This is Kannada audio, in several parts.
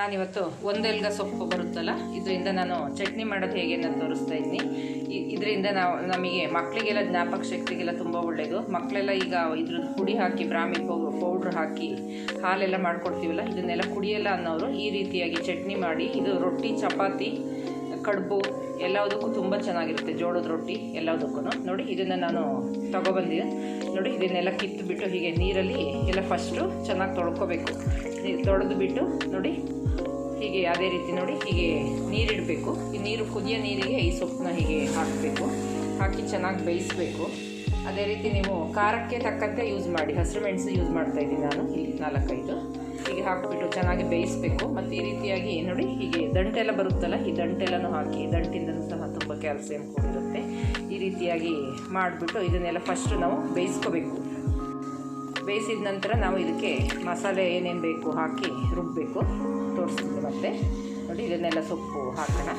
ನಾನಿವತ್ತು ಒಂದೆಲ್ಗ ಸೊಪ್ಪು ಬರುತ್ತಲ್ಲ, ಇದರಿಂದ ನಾನು ಚಟ್ನಿ ಮಾಡೋದು ಹೇಗೆ ಅಂತ ತೋರಿಸ್ತಾ ಇದ್ದೀನಿ. ಇದರಿಂದ ನಾವು, ನಮಗೆ ಮಕ್ಕಳಿಗೆಲ್ಲ ಜ್ಞಾಪಕ ಶಕ್ತಿಗೆಲ್ಲ ತುಂಬ ಒಳ್ಳೆಯದು ಮಕ್ಕಳೆಲ್ಲ ಈಗ ಇದ್ರದ್ದು ಪುಡಿ ಹಾಕಿ, ಬ್ರಾಹ್ಮಿ ಪೌಡ್ರ್ ಹಾಕಿ ಹಾಲೆಲ್ಲ ಮಾಡ್ಕೊಡ್ತೀವಲ್ಲ, ಇದನ್ನೆಲ್ಲ ಕುಡಿಯಲ್ಲ ಅನ್ನೋರು ಈ ರೀತಿಯಾಗಿ ಚಟ್ನಿ ಮಾಡಿ, ಇದು ರೊಟ್ಟಿ, ಚಪಾತಿ, ಕಡುಬು ಎಲ್ಲದಕ್ಕೂ ತುಂಬ ಚೆನ್ನಾಗಿರುತ್ತೆ, ಜೋಳದ ರೊಟ್ಟಿ ಎಲ್ಲದಕ್ಕೂ ನೋಡಿ, ಇದನ್ನು ನಾನು ತೊಗೊಬಂದಿದ್ದೆ ನೋಡಿ, ಇದನ್ನೆಲ್ಲ ಕಿತ್ತುಬಿಟ್ಟು ಹೀಗೆ ನೀರಲ್ಲಿ ಎಲ್ಲ ಫಸ್ಟು ಚೆನ್ನಾಗಿ ತೊಳ್ಕೊಬೇಕು. ತೊಳೆದು ಬಿಟ್ಟು ನೋಡಿ ಹೀಗೆ ಅದೇ ರೀತಿ ನೋಡಿ ಹೀಗೆ ನೀರಿಡಬೇಕು. ಈ ನೀರು ಕುದಿಯೋ ನೀರಿಗೆ ಈ ಸೊಪ್ಪನ್ನ ಹೀಗೆ ಹಾಕಬೇಕು. ಹಾಕಿ ಚೆನ್ನಾಗಿ ಬೇಯಿಸಬೇಕು. ಅದೇ ರೀತಿ ನೀವು ಖಾರಕ್ಕೆ ತಕ್ಕಂತೆ ಯೂಸ್ ಮಾಡಿ, ಹಸಿರು ಮೆಣಸು ಯೂಸ್ ಮಾಡ್ತಾ ಇದ್ದೀನಿ ನಾನು ಇಲ್ಲಿ ನಾಲ್ಕೈದು. ಹೀಗೆ ಹಾಕಿಬಿಟ್ಟು ಚೆನ್ನಾಗಿ ಬೇಯಿಸಬೇಕು. ಮತ್ತು ಈ ರೀತಿಯಾಗಿ ನೋಡಿ ಹೀಗೆ ದಂಟೆಲ್ಲ ಬರುತ್ತಲ್ಲ, ಈ ದಂಟೆಲ್ಲನೂ ಹಾಕಿ ದಂಟಿಂದಲೂ ಸಹ ತುಂಬ ಕ್ಯಾಲ್ಸಿಯಂ ಕೂಡಿರುತ್ತೆ ಈ ರೀತಿಯಾಗಿ ಮಾಡಿಬಿಟ್ಟು ಇದನ್ನೆಲ್ಲ ಫಸ್ಟು ನಾವು ಬೇಯಿಸ್ಕೋಬೇಕು. ಬೇಯಿಸಿದ ನಂತರ ನಾವು ಇದಕ್ಕೆ ಮಸಾಲೆ ಏನೇನು ಬೇಕು ಹಾಕಿ ರುಬ್ಬಬೇಕು ತೋರಿಸ್ತೀನಿ ಮತ್ತೆ. ನೋಡಿ, ಇದನ್ನೆಲ್ಲ ಸೊಪ್ಪು ಹಾಕೋಣ.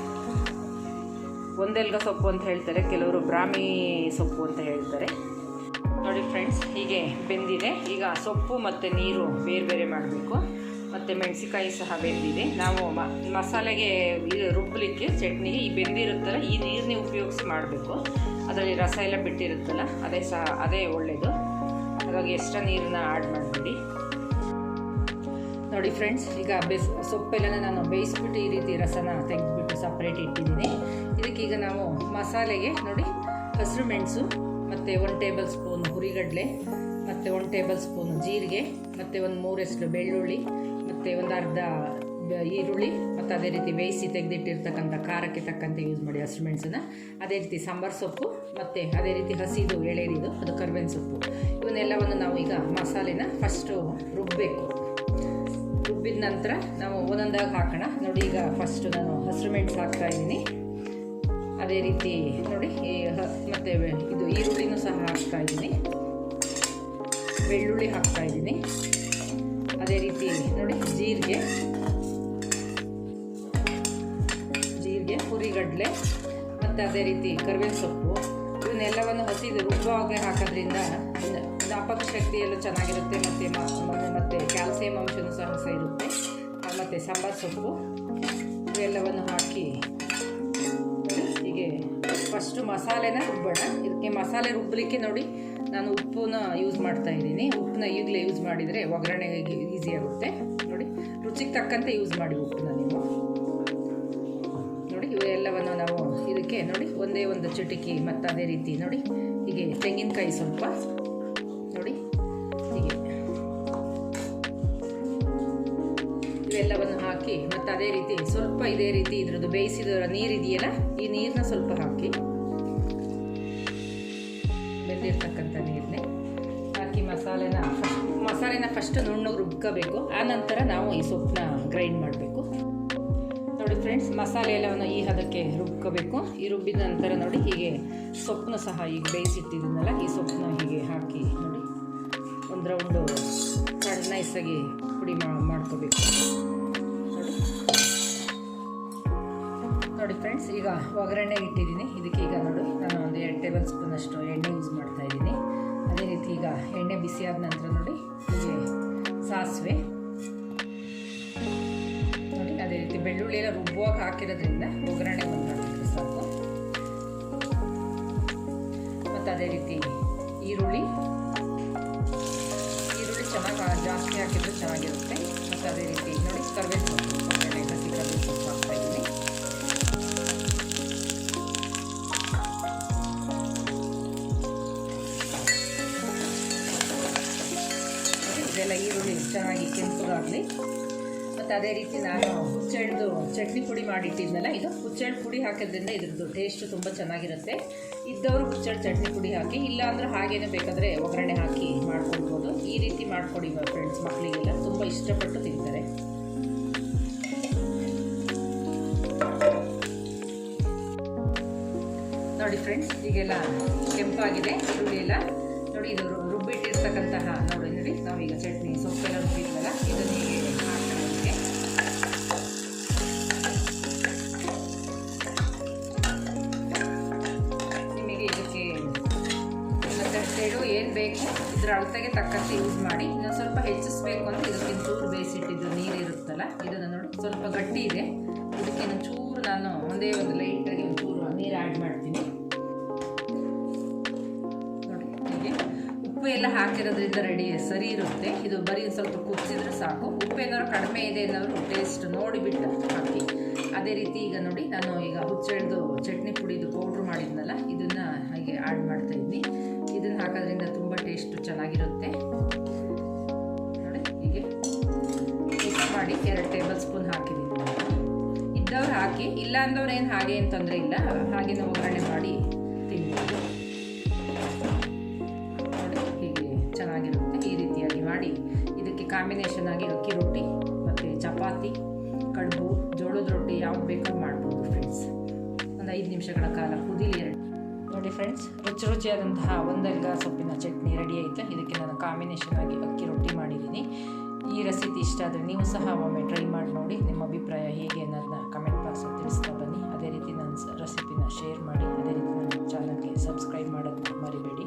ಒಂದೆಲ್ಗ ಸೊಪ್ಪು ಅಂತ ಹೇಳ್ತಾರೆ, ಕೆಲವರು ಬ್ರಾಹ್ಮಿ ಸೊಪ್ಪು ಅಂತ ಹೇಳ್ತಾರೆ. ನೋಡಿ ಫ್ರೆಂಡ್ಸ್ ಹೀಗೆ ಬೆಂದಿದೆ. ಈಗ ಸೊಪ್ಪು ಮತ್ತು ನೀರು ಬೇರೆ ಬೇರೆ ಮಾಡಬೇಕು. ಮತ್ತು ಮೆಣಸಿಕಾಯಿ ಸಹ ಬೆಂದಿದೆ. ನಾವು ಮಸಾಲೆಗೆ ರುಬ್ಬಲಿಕ್ಕೆ ಚಟ್ನಿಗೆ ಈ ಬೆಂದಿರುತ್ತಲ್ಲ, ಈ ನೀರನ್ನೇ ಉಪಯೋಗಿಸಿ ಮಾಡಬೇಕು. ಅದರಲ್ಲಿ ರಸ ಎಲ್ಲ ಬಿಟ್ಟಿರುತ್ತಲ್ಲ, ಅದೇ ಸಹ, ಅದೇ ಒಳ್ಳೆಯದು ಹಾಗಾಗಿ ಎಕ್ಸ್ಟ್ರಾ ನೀರನ್ನ ಆ್ಯಡ್ ಮಾಡಿಬಿಡಿ. ನೋಡಿ ಫ್ರೆಂಡ್ಸ್, ಈಗ ಬೇಸ್ ಸೊಪ್ಪೆಲ್ಲ ನಾನು ಬೇಯಿಸ್ಬಿಟ್ಟು ಈ ರೀತಿ ರಸನ ತೆಗೆದುಬಿಟ್ಟು ಸಪ್ರೇಟ್ ಇಟ್ಟಿದ್ದೀನಿ. ಇದಕ್ಕೀಗ ನಾವು ಮಸಾಲೆಗೆ ನೋಡಿ ಹಸಿರು ಮೆಣಸು, ಮತ್ತು ಒಂದು ಟೇಬಲ್ ಸ್ಪೂನ್ ಹುರಿಗಡಲೆ, ಮತ್ತು ಒಂದು ಟೇಬಲ್ ಸ್ಪೂನ್ ಜೀರಿಗೆ, ಮತ್ತು ಒಂದು ಮೂರಷ್ಟು ಬೆಳ್ಳುಳ್ಳಿ, ಮತ್ತು ಒಂದು ಅರ್ಧ ಈರುಳ್ಳಿ, ಮತ್ತು ಅದೇ ರೀತಿ ಬೇಯಿಸಿ ತೆಗೆದಿಟ್ಟಿರ್ತಕ್ಕಂಥ ಖಾರಕ್ಕೆ ತಕ್ಕಂತೆ ಯೂಸ್ ಮಾಡಿ ಹಸಿರು ಮೆಣಸನ್ನ. ಅದೇ ರೀತಿ ಸಾಂಬಾರು ಸೊಪ್ಪು, ಮತ್ತು ಅದೇ ರೀತಿ ಹಸಿದು ಎಳೆದಿದು, ಅದು ಕರ್ಬೇವಿನ ಸೊಪ್ಪು. ಇವನ್ನೆಲ್ಲವನ್ನು ನಾವು ಈಗ ಮಸಾಲೆನ ಫಸ್ಟು ರುಬ್ಬಬೇಕು ರುಬ್ಬಿದ ನಂತರ ನಾವು ಒಂದೊಂದಾಗಿ ಹಾಕೋಣ. ನೋಡಿ, ಈಗ ಫಸ್ಟು ನಾನು ಹಸಿರು ಮೆಣಸು ಹಾಕ್ತಾ ಇದ್ದೀನಿ. ಅದೇ ರೀತಿ ನೋಡಿ ಮತ್ತು ಇದು ಈರುಳ್ಳಿನೂ ಸಹ ಹಾಕ್ತಾ ಇದ್ದೀನಿ. ಬೆಳ್ಳುಳ್ಳಿ ಹಾಕ್ತಾ ಇದ್ದೀನಿ. ಅದೇ ರೀತಿ ನೋಡಿ, ಜೀರಿಗೆ. ಜೀರಿಗೆ ಹುರಿಗಡಲೆ ಮತ್ತು ಅದೇ ರೀತಿ ಕರಿಬೇವಿನ ಸೊಪ್ಪು. ಇವನ್ನೆಲ್ಲವನ್ನು ಹಸಿದು ರುಬ್ಬಾಗೆ ಹಾಕೋದ್ರಿಂದ ಜ್ಞಾಪಕ ಶಕ್ತಿಯಲ್ಲೂ ಚೆನ್ನಾಗಿರುತ್ತೆ ಮತ್ತು ಮತ್ತು ಕ್ಯಾಲ್ಸಿಯಂ ಅಂಶನೂ ಸಹ ಸಹ ಇರುತ್ತೆ. ಮತ್ತು ಸಾಂಬಾರು ಸೊಪ್ಪು ಇವೆಲ್ಲವನ್ನು ಹಾಕಿ ಹೀಗೆ ಫಸ್ಟು ಮಸಾಲೆನ ರುಬ್ಬೋಣ. ಇದಕ್ಕೆ ಮಸಾಲೆ ರುಬ್ಬಲಿಕ್ಕೆ ನೋಡಿ ನಾನು ಉಪ್ಪನ್ನ ಯೂಸ್ ಮಾಡ್ತಾ ಇದ್ದೀನಿ. ಉಪ್ಪನ್ನ ಈಗಲೇ ಯೂಸ್ ಮಾಡಿದರೆ ಒಗ್ಗರಣೆಗೆ ಈಸಿ ಆಗುತ್ತೆ. ನೋಡಿ, ರುಚಿಗೆ ತಕ್ಕಂತೆ ಯೂಸ್ ಮಾಡಿ ಉಪ್ಪನ್ನ ನೀವು. ನೋಡಿ, ಇವೆಲ್ಲವನ್ನು ನಾವು ಇದಕ್ಕೆ ನೋಡಿ, ಒಂದೇ ಒಂದು ಚಿಟಿಕಿ ಮತ್ತು ಅದೇ ರೀತಿ ನೋಡಿ, ಹೀಗೆ ತೆಂಗಿನಕಾಯಿ ಸ್ವಲ್ಪ ಇವೆಲ್ಲವನ್ನು ಹಾಕಿ ಮತ್ತು ಅದೇ ರೀತಿ ಸ್ವಲ್ಪ ಇದೇ ರೀತಿ ಇದ್ರದ್ದು ಬೇಯಿಸಿದ ನೀರಿದೆಯಲ್ಲ ಈ ನೀರನ್ನ ಸ್ವಲ್ಪ ಹಾಕಿ ಬೆಂದಿರ್ತಕ್ಕಂಥ ನೀರನ್ನೇ ಹಾಕಿ ಮಸಾಲೆನ ಮಸಾಲೆನ ಫಸ್ಟ್ ನುಣ್ಣಗೆ ರುಬ್ಕೋಬೇಕು. ಆನಂತರ ನಾವು ಈ ಸೊಪ್ಪನ್ನ ಗ್ರೈಂಡ್ ಮಾಡಬೇಕು. ನೋಡಿ ಫ್ರೆಂಡ್ಸ್ ಮಸಾಲೆ ಎಲ್ಲವನ್ನು ಈ ಹದಕ್ಕೆ ರುಬ್ಕೋಬೇಕು. ಈ ರುಬ್ಬಿದ ನಂತರ ನೋಡಿ ಹೀಗೆ ಸೊಪ್ಪನ್ನು ಸಹ ಈಗ ಬೇಯಿಸಿಟ್ಟಿದ್ದೀನಲ್ಲ, ಈ ಸೊಪ್ಪನ್ನ ಹೀಗೆ ಹಾಕಿ ನೋಡಿ. ಒಂದು ರೌಂಡು ಪುಡಿ ಮಾಡ್ಕೋಬೇಕು. ನೋಡಿ. ಫ್ರೆಂಡ್ಸ್ ಈಗ ಒಗ್ಗರಣೆ ಇಟ್ಟಿದ್ದೀನಿ. ಇದಕ್ಕೆ ಈಗ ನೋಡಿ, ನಾನು ಒಂದು ಎರಡು ಟೇಬಲ್ ಸ್ಪೂನ್ ಅಷ್ಟು ಎಣ್ಣೆ ಯೂಸ್ ಮಾಡ್ತಾ ಇದ್ದೀನಿ. ಅದೇ ರೀತಿ ಈಗ ಎಣ್ಣೆ ಬಿಸಿ ಆದ ನಂತರ ನೋಡಿ ಸಾಸಿವೆ. ನೋಡಿ, ಅದೇ ರೀತಿ ಬೆಳ್ಳುಳ್ಳಿ ಎಲ್ಲ ರುಬ್ಬುವಾಗ ಹಾಕಿರೋದ್ರಿಂದ ಒಗ್ಗರಣೆ ಒಂದು ಸಾಕು. ಮತ್ತು ಅದೇ ರೀತಿ ಈರುಳ್ಳಿ. ಚೆನ್ನಾಗಿ ಜಾಸ್ತಿ ಹಾಕಿದ್ರೆ ಚೆನ್ನಾಗಿರುತ್ತೆ. ಮತ್ತು ಅದೇ ರೀತಿ ನೋಡಿ ಕರ್ಬೇವು ಸೊಪ್ಪು ಹಸಿ ಸೊಪ್ಪು ಇದೆಲ್ಲ ಈರುಳ್ಳಿ ಚೆನ್ನಾಗಿ ಕೆಂಪುಗಾಗಲಿ. ಮತ್ತು ಅದೇ ರೀತಿ ನಾನು ಹುಚ್ಚೆಳ್ದು ಚಟ್ನಿ ಪುಡಿ ಮಾಡಿಟ್ಟಿದ್ನಲ್ಲ, ಇದು ಹುಚ್ಚೆಳ್ಳು ಪುಡಿ ಹಾಕೋದ್ರಿಂದ ಇದ್ರದ್ದು ಟೇಸ್ಟ್ ತುಂಬ ಚೆನ್ನಾಗಿರುತ್ತೆ. ಇದ್ದವರು ಹುಚ್ಚೆಳ್ಳು ಚಟ್ನಿ ಪುಡಿ ಹಾಕಿ ಇಲ್ಲ ಹಾಗೇನೇ ಬೇಕಾದರೆ ಒಗ್ಗರಣೆ ಹಾಕಿ ರೀತಿ ಮಾಡ್ಕೊಡಿ ಫ್ರೆಂಡ್ಸ್ ಮಕ್ಕಳಿಗೆಲ್ಲ ತುಂಬ ಇಷ್ಟಪಟ್ಟು ತಿಂತಾರೆ. ನೋಡಿ ಫ್ರೆಂಡ್ಸ್ ಈಗೆಲ್ಲ ಕೆಂಪಾಗಿದೆ. ಈರುಳ್ಳಿ ಎಲ್ಲ ನೋಡಿ ಇದು ರುಬ್ಬಿಟ್ಟಿರ್ತಕ್ಕಂತಹ ನೋಡಿ ನೋಡಿ, ನಾವೀಗ ಚಟ್ನಿ ಸೊಪ್ಪೆಲ್ಲ ರುಬ್ಬಿದ್ವಲ್ಲ, ಇದನ್ನ ಹೀಗೆ ಅಳತೆಗೆ ತಕ್ಕಂತೆ ಯೂಸ್ ಮಾಡಿ, ಇನ್ನೊಂದು ಸ್ವಲ್ಪ ಹೆಚ್ಚಿಸ್ಬೇಕು ಅಂದರೆ ಇದಕ್ಕೆ ಚೂರು ಬೇಯಿಸಿಟ್ಟಿದ್ದು ನೀರು ಇರುತ್ತಲ್ಲ, ಇದನ್ನು ನೋಡಿ, ಸ್ವಲ್ಪ ಗಟ್ಟಿ ಇದೆ. ಇದಕ್ಕೆ ಚೂರು ನಾನು ಒಂದೇ ಒಂದು ಲೈಟಾಗಿ ಒಂಚೂರು ನೀರು ಆ್ಯಡ್ ಮಾಡ್ತೀನಿ. ಎಲ್ಲ ಹಾಕಿರೋದ್ರಿಂದ ರೆಡಿ ಸರಿ ಇರುತ್ತೆ. ಇದು ಬರೀ ಸ್ವಲ್ಪ ಕುದಿಸಿದ್ರೆ ಸಾಕು. ಉಪ್ಪೇನಾದ್ರು ಕಡಿಮೆ ಇದೆ ಅನ್ನೋರು ಟೇಸ್ಟ್ ನೋಡಿಬಿಟ್ಟು ಹಾಕಿ. ಅದೇ ರೀತಿ ಈಗ ನೋಡಿ, ನಾನು ಈಗ ಹುಚ್ಚೆಳ್ದು ಚಟ್ನಿ ಪುಡಿದು ಪೌಡ್ರ್ ಮಾಡಿದ್ನಲ್ಲ, ಇದನ್ನು ಹಾಗೆ ಆ್ಯಡ್ ಮಾಡ್ತಾ ಇದ್ದೀನಿ ಇದನ್ನು ಹಾಕೋದ್ರಿಂದ ತುಂಬ ಟೇಸ್ಟು ಚೆನ್ನಾಗಿರುತ್ತೆ. ನೋಡಿ, ಹೀಗೆ ಮಾಡಿ ಎರಡು ಟೇಬಲ್ ಸ್ಪೂನ್ ಹಾಕಿದ್ದೀನಿ. ಇದ್ದವ್ರು ಹಾಕಿ, ಇಲ್ಲ ಅಂದವ್ರು ಏನು ಹಾಗೆ ತೊಂದರೆ ಇಲ್ಲ ನಾವು ಒಗ್ಗರಣೆ ಮಾಡಿ ಕಾಂಬಿನೇಷನ್ ಆಗಿ ಅಕ್ಕಿ ರೊಟ್ಟಿ, ಮತ್ತು ಚಪಾತಿ, ಕಡುಬು, ಜೋಳದ ರೊಟ್ಟಿ ಯಾವ್ದು ಬೇಕಾದ್ರೂ ಮಾಡ್ಬೋದು ಫ್ರೆಂಡ್ಸ್ ಒಂದು ಐದು ನಿಮಿಷಗಳ ಕಾಲ ಕುದಿಲಿ ಎರಡು. ನೋಡಿ ಫ್ರೆಂಡ್ಸ್ ರುಚಿ ರುಚಿಯಾದಂತಹ ಒಂದಲ್ಗ ಸೊಪ್ಪಿನ ಚಟ್ನಿ ರೆಡಿ ಆಯಿತು. ಇದಕ್ಕೆ ನಾನು ಕಾಂಬಿನೇಷನ್ ಆಗಿ ಅಕ್ಕಿ ರೊಟ್ಟಿ ಮಾಡಿದ್ದೀನಿ. ಈ ರೆಸಿಪಿ ಇಷ್ಟ ಆದರೆ ನೀವು ಸಹ ಒಮ್ಮೆ ಟ್ರೈ ಮಾಡಿ ನೋಡಿ. ನಿಮ್ಮ ಅಭಿಪ್ರಾಯ ಹೇಗೆ ಅನ್ನೋದನ್ನ ಕಮೆಂಟ್ ಬಾಕ್ಸ್ ತಿಳಿಸ್ತಾ ಬನ್ನಿ. ಅದೇ ರೀತಿ ನನ್ನ ರೆಸಿಪಿನ ಶೇರ್ ಮಾಡಿ. ಅದೇ ರೀತಿ ನನ್ನ ಚಾನಲ್ಗೆ ಸಬ್ಸ್ಕ್ರೈಬ್ ಮಾಡೋದನ್ನ ಮರಿಬೇಡಿ.